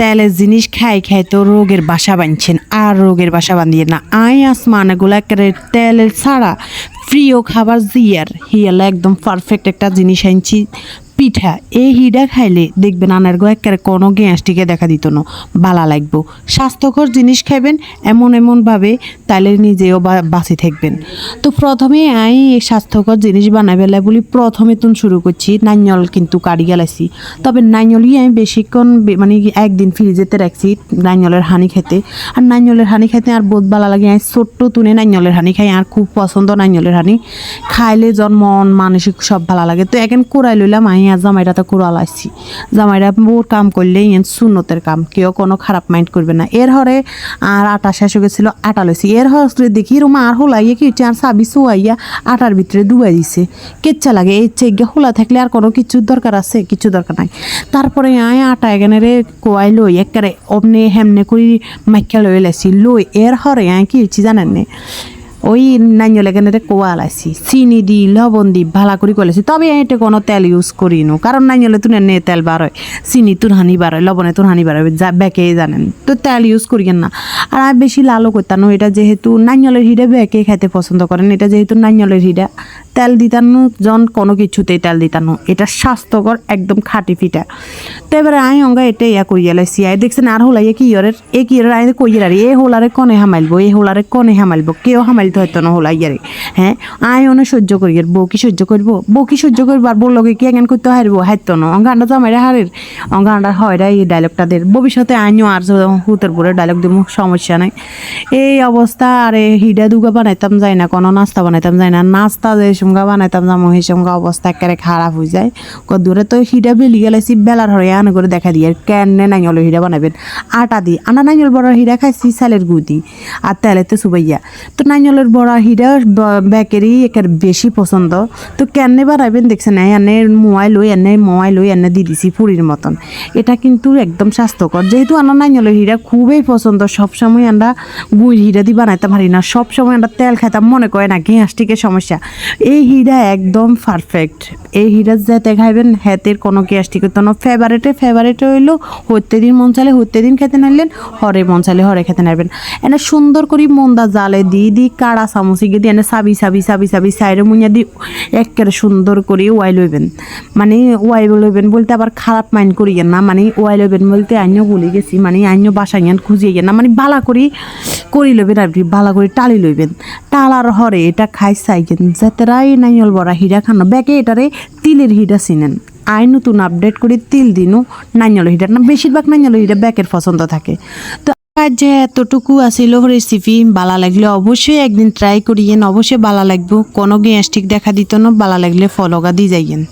তেলের জিনিস খাই খাই তো রোগের বাসা বাঁধছেন, আর রোগের বাসা বাঁধিয়ে না। আই আসমান এগুলো একেবারে তেলের ছাড়া প্রিয় খাবার জিয়ার। হিয়ালা একদম পারফেক্ট একটা জিনিস আনছি। পিঠা, এই হিডা খাইলে দেখবেন আনার গো একেবারে কোনো গ্যাসটিকে দেখা দিত না ভালো লাগবো। স্বাস্থ্যকর জিনিস খাইবেন এমন এমনভাবে তাহলে নিজেও বাঁচি থাকবেন। তো প্রথমে আই এই স্বাস্থ্যকর জিনিস বানাই বেলা বলি, প্রথমে তুন শুরু করছি, নাইনল কিন্তু কাড়ি গেলাইছি। তবে নাইনলই আমি বেশিক্ষণ মানে একদিন ফ্রিজেতে রাখছি নাইনলের হানি খেতে। আর নাইনলের হানি খেতে আর বোধ ভালো লাগে, আমি ছোট্ট তুনে নাইনলের হানি খাই, আর খুব পছন্দ নাইনলের হানি খাইলে জন মন, মানসিক সব ভালো লাগে। তো এখন কোরাই লইলাম আমি আর জামাইটাতে কোরা লাইছি জামাইরা বহুত কাম করলে ইয়েন সুন্নতের কাম, কেউ কোনো খারাপ মাইন্ড করবে না। এর হরে আর আটা শেষ হয়ে গেছিল, আটা লইছি। এর হরে দেখি রুমা আর হোলাইয়া কি আর সাবি শুয়াইয়া আটার ভিতরে ডুবাই দিছে। কেচ্ছা লাগে, এই চেগে হোলা থাকলে আর কোনো কিছু দরকার আছে? কিছু দরকার নাই। তারপরে আয় আটা এখানে রে কোয়াই লই একেবারে অমনে হেমনে করি মাইকা লই লাইছি। লই, এর হরে আয় কি হচ্ছে জানেন নে? ওই নাইনলে এখানে কোয়া লাইছি চিনি দি, লবণ দি, ভালা করে করেছি তবে এটা কোনো তেল ইউজ করি নো কারণ নাইনলে তুনে নে তেল বার হয়। চিনি তুন হানি বার হয়, লবণে তুন হানি বার হয়, যা বেকে জানেন। তো তেল ইউজ করিয়েন না? আর আমি বেশি লালও করতাম এটা যেহেতু নাইনলের হিডা বেকে খাইতে পছন্দ করেন, এটা যেহেতু নাইনলের হিডা। তেল দিতানো, জন কোনো কিছুতেই তেল দিতানো। এটা স্বাস্থ্যকর, একদম খাটি ফিটা। তো এবারে আই অঙ্গা এটা ইয়া করিয়া লাইছি আই দেখছেন আর হোলাইয়া কি ইয়রের, এ কি ইয়রের, আই কইয়ার এ হোলারে কনে হামাইলবো, এ হোলারে কনে হামাইলবো, কেউ হামাইলতে হয়তো না হোলাইয়ারে হ্যাঁ? আই অনেক সহ্য করি, আর বউ কি সহ্য করব? বউ কি সহ্য করব? আর বলল কি এখান করতে হারবো হাইতো না। অঙ্গানটা জামাইরা হারের। অঙ্গানটা হয়রা এই ডায়লগটা দের। ভবিষ্যতে আইনও আর হুতের পরে ডায়লগ দিব, সমস্যা নাই। এই অবস্থা, আরে হিডা দুগা বানাইতাম যায় না কোনো নাস্তা বানাইতাম যায় না। নাস্তা যে সঙ্গা বানাইতাম যাব সেই সঙ্গে অবস্থা একেবারে খারাপ হয়ে যায়। দূরে তো হিডা বেলি গেলাইছি, বেলার হরে আনে করে দেখা দিয়ে কেনে নাইল হিডা বানাবেন আটা দি। আনা নাইল বড় হিডা খাইছি, চালের গুদি আর তেলেতে সুবাইয়া। তো নাইলের বড় হিডা বেকারি একের বেশি পছন্দ। তো কেন কেনে বানাবেন দেখছেন এনে মোয়াই লই, এনে মোয়াই লই, এনে দি দিছি ফুরির মতন। এটা কিন্তু একদম স্বাস্থ্যকর। যেহেতু আনা নাই নাইলের হিরা খুবই পছন্দ। সবসময় আমরা গুড় হিডা দি বানাইতে পারি না। সবসময় আমরা তেল খাইতাম, মনে করে না, গ্যাস্ট্রিকের সমস্যা। এই হিরা একদম পারফেক্ট এই হিরা যাতে খাইবেন, হাতের কোনো গ্যাস্ট্রিক হতো না। ফেভারেটে ফেভারেটে হইল, হইতে দিন মন চালে হইতে দিন খেতে নাইলেন, হরে মন চালে হরে খেতে নাইবেন। এনে সুন্দর করে মন্দা জালে দি দি কাড়া চামচি গিয়ে দিয়ে সাবি সাবি সাবি সাবি সাইডে মুইয়া দি একেবারে সুন্দর করে ওয়াই লইবেন মানে ওয়াই লইবেন বলতে আবার খারাপ মাইন্ড করিয়েন না মানে ওয়াই লইবেন বলতে আইনও বলে গেছি মানে আইনও বাসায় ইয়ান খুঁজিয়ে না মানে বালা করি করি লইবেন আর বালা করে টালি লইবেন টালার হরে এটা খাই চাইগেন যাতেরাই নাইল বড়া হিরা খানো ব্যাকে এটারে তিলের হিরা চিনেন। আই নতুন আপডেট করে, তিল দিনও নাইল হিটার না, বেশিরভাগ নাইল হিডা ব্যাকের পছন্দ থাকে। তো আজ যে এতটুকু আসিল রেসিপি বালা লাগলে অবশ্যই একদিন ট্রাই করিয়েন। অবশ্যই বালা লাগবো। কোনো গ্যাস্ট্রিক দেখা দিত না, বালা লাগলে ফলগা দিয়ে যাইয়েন।